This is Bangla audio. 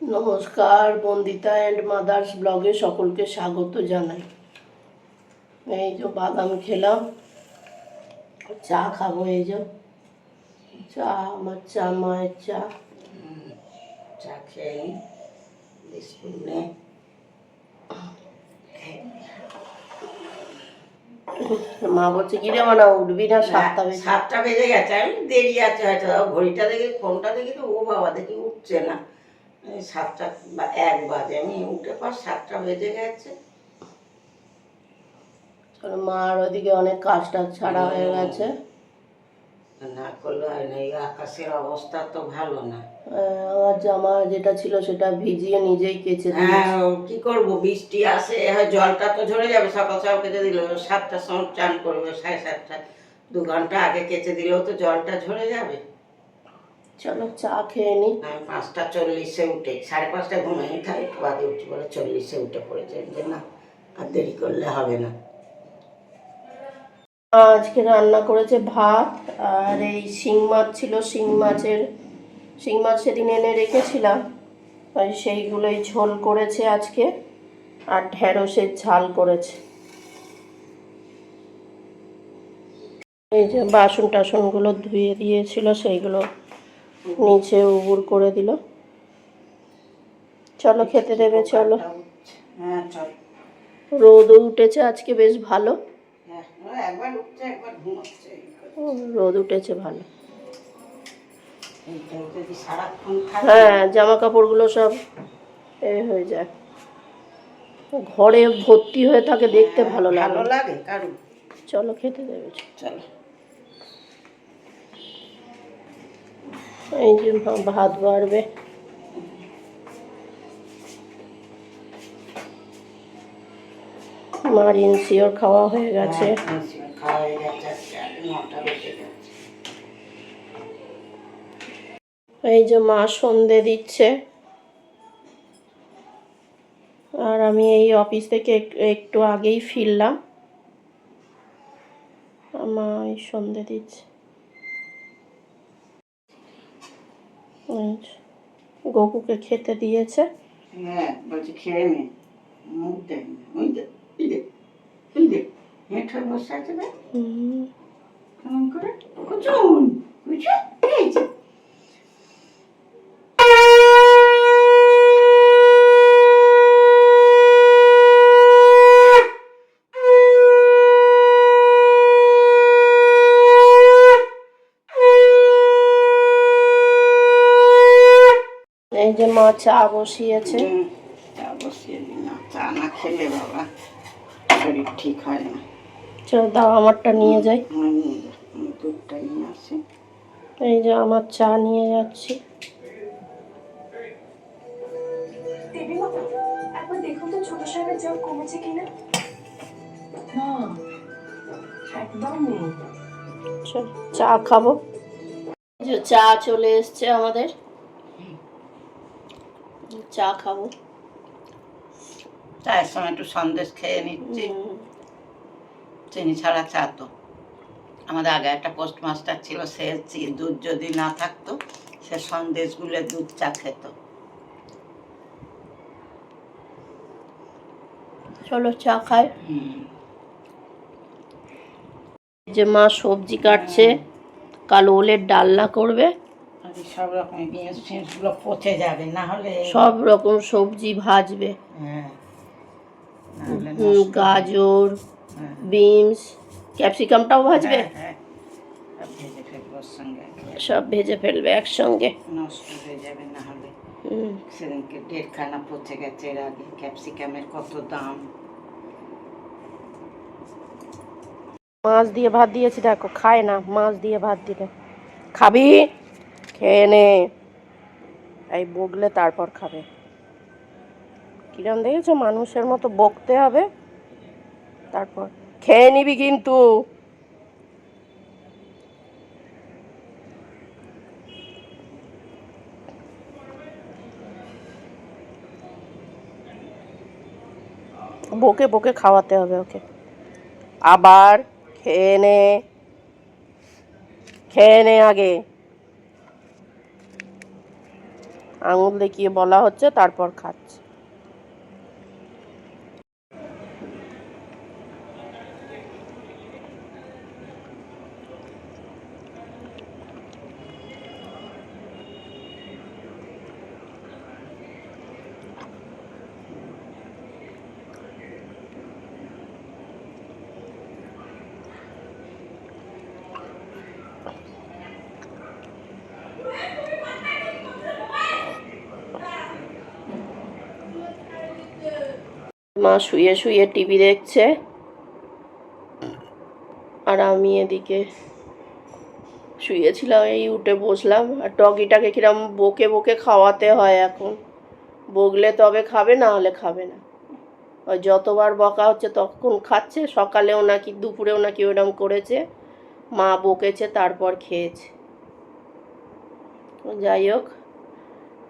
নমস্কার বন্দিতা অ্যান্ড মাদার্স ব্লগে সকলকে স্বাগত জানাই। এই যে বাদাম খেলাম চা খাব এই যে। চা আমার চা মায়ের চা। চা খেয়ে বিস্কুট নে মা বলছে কি রে মানা উঠবি না সাতটা বেজে সাতটা বেজে গেছে আমি দেরি আছে হয়তো। ঘড়িটা দেখে ফোনটা দেখি তো ও বাবা দেখি উঠছে না। সাতটা বা এক বাজে আমি উঠে পর সাতটা বেজে গেছে। মার ওদিকে অনেক কাজ টাজ ছাড়া হয়ে গেছে। না করলে হয় না এই আকাশের অবস্থা তো ভালো না। আমার জামা যেটা ছিল সেটা ভিজিয়ে নিজেই কেচে হ্যাঁ কি করব বৃষ্টি আসে হয় জলটা তো ঝরে যাবে সকাল সকাল কেচে দিল সাতটার সময় চান করবে সাড়ে সাতটা দু ঘণ্টা আগে কেচে দিলেও তো জলটা ঝরে যাবে। চলো চা খেয়ে নি। আমি পাঁচটা চল্লিশে উঠে সাড়ে পাঁচটা ঘুমাই তাই একটু বাদে উঠি বলে চল্লিশে উঠে পড়েছে যে না আর দেরি করলে হবে না। আজকে রান্না করেছে ভাত আর এই শিং মাছ ছিল শিং মাছের শিং মাছ সেদিন এনে রেখেছিলাম আর সেইগুলোই ঝোল করেছে আজকে আর ঢেঁড়সের ঝাল করেছে। এই যে বাসন টাসনগুলো ধুয়ে দিয়েছিল সেইগুলো নিচে উবুর করে দিল। চলো খেতে দেবে চলো। হ্যাঁ রোদও উঠেছে আজকে বেশ ভালো। হ্যাঁ রোদ উঠেছে ভালো। হ্যাঁ জামা কাপড়গুলো সব এ হয়ে যায়। ঘরে ভর্তি হয়ে থাকে দেখতে ভালো ভালো লাগে। চলো খেতে দেবে। চলো। এই যে ভাত বাড়বে। মার ইনসিওর খাওয়া হয়ে গেছে। হ্যাঁ, খাওয়া হয়ে গেছে এই যে মা সন্ধে দিচ্ছে। আর আমি এই অফিস থেকে একটু আগেই ফিরলাম। মা এই সন্ধে দিচ্ছে। এই গপুকে খেতে দিয়েছে। হ্যাঁ বলছি খেয়ে নে। মুখ দেখ না। ওই দেখ ওই দেখ ওই দেখ হেঁট বসে আছে দেখ হুম, কেমন করে? কুচুন কুচুন এই এই যে মা চা বসিয়েছে। চা বসিয়ে না চা না খেলে বাবা শরীর ঠিক হয় না। চল দাও আমারটা নিয়ে যাই। দুধটা নিয়ে আসি। এই যে আমার চা নিয়ে যাচ্ছি। দেবী একবার দেখুন তো ছোট সাহেবের জ্বর কমেছে কিনা। না একদম নেই। চা খাব। এই যে চা চলে এসছে আমাদের। চা খাব। চায়ের সময় একটু সন্দেশ খেয়ে নিচ্ছি। চিনি ছাড়া চা তো। আমাদের আগে একটা পোস্ট মাস্টার ছিল সে দুধ যদি না থাকতো সে সন্দেশগুলো দুধ চা খেত। চলো চা খাই। যে মা সবজি কাটছে কালো ওলের ডালনা করবে। সব রকম বিনস ফিনসগুলো পচে যাবে না হলে সব রকম সবজি ভাজবে। হ্যাঁ। গাজর হ্যাঁ, বিনস ক্যাপসিকামটাও ভাজবে? হ্যাঁ, হ্যাঁ। সব ভেজে ফেলব ওর সঙ্গে সব ভেজে ফেলবে একসঙ্গে? নষ্ট হয়ে যাবে না হলে। হুম, সেদিনকে দেড়খানা পচে গেছে এর আগে ক্যাপসিকামের কত দাম। মাছ দিয়ে ভাত দিয়েছি দেখো খায় না মাছ দিয়ে ভাত দিলে। খাবি? খেয়ে নে। এই বকলে তারপর খাবে। কিরম দেখেছ? মানুষের মতো বকতে হবে। তারপর খেয়ে নিবি কিন্তু। বকে বকে খাওয়াতে হবে ওকে। আবার খেয়ে নে। খেয়ে নে আগে। আঙুল দেখিয়ে বলা হচ্ছে তারপর খাচ্ছে। মা শুয়ে শুয়ে টিভি দেখছে। আর আমি এদিকে শুয়েছিলাম, এই উঠে বসলাম। আর ডগিটাকে কিরম বকে বকে খাওয়াতে হয় এখন। বকলে তবে খাবে, না হলে খাবে না। ওই যতবার বকা হচ্ছে তখন খাচ্ছে। সকালেও নাকি, দুপুরেও নাকি ওরকম করেছে। মা বকেছে, তারপর খেয়েছে। যাই হোক।